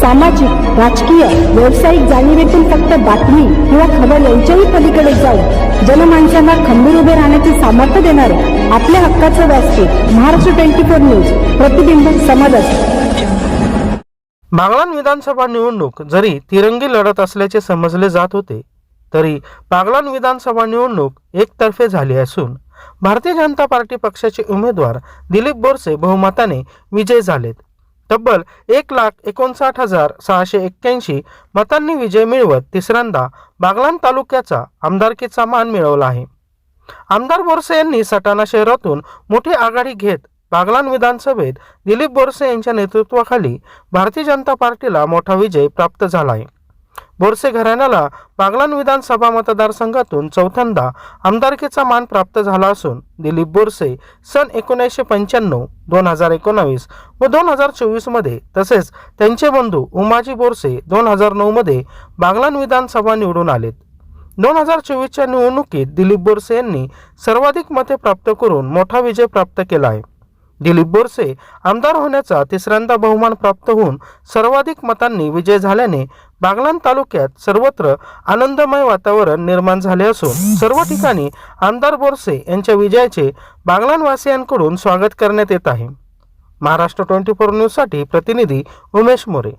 सामाजिक राजकीय व्यावसायिक जाणीवेतून फक्त बातमी किंवा खबर यांच्याही पलीकडे जाऊन जनमानसांना खंबीर उभे राहण्याचे सामर्थ्य देणारे आपल्या हक्काचं व्यासपीठ महाराष्ट्र ट्वेंटी फोर न्यूज प्रतिबिंब समाजात बागलान विधानसभा निवडणूक जरी तिरंगी लढत असल्याचे समजले जात होते तरी बागलान विधानसभा निवडणूक एकतर्फे झाली असून भारतीय जनता पार्टी पक्षाचे उमेदवार दिलीप बोरसे बहुमताने विजय झालेत. तब्बल एक लाख एकोणसाठ हजार सहाशे एक्क्याऐंशी मतांनी विजय मिळवत तिसऱ्यांदा बागलान तालुक्याचा आमदारकीचा मान मिळवला आहे. आमदार बोरसे यांनी सटाणा शहरातून मोठी आघाडी घेत बागलान विधानसभेत दिलीप बोरसे यांच्या नेतृत्वाखाली भारतीय जनता पार्टीला मोठा विजय प्राप्त झाला आहे. बोरसे घराण्याला बागलान विधानसभा मतदारसंघातून चौथ्यांदा आमदारकीचा मान प्राप्त झाला असून दिलीप बोरसे सन एकोणीसशे पंच्याण्णव दोन हजार एकोणावीस व दोन हजार चोवीसमध्ये तसेच त्यांचे बंधू उमाजी बोरसे दोन हजार नऊमध्ये बागलान विधानसभा निवडून आलेत. दोन हजार चोवीसच्या निवडणुकीत दिलीप बोरसे यांनी सर्वाधिक मते प्राप्त करून मोठा विजय प्राप्त केला आहे. दिलीप बोरसे आमदार होण्याचा तिसऱ्यांदा बहुमान प्राप्त होऊन सर्वाधिक मतांनी विजय झाल्याने बागलान तालुक्यात सर्वत्र आनंदमय वातावरण निर्माण झाले असून सर्व ठिकाणी आमदार बोरसे यांच्या विजयाचे बागलानवासियांकडून स्वागत करण्यात येत आहे. महाराष्ट्र ट्वेंटी फोर न्यूजसाठी प्रतिनिधी उमेश मोरे.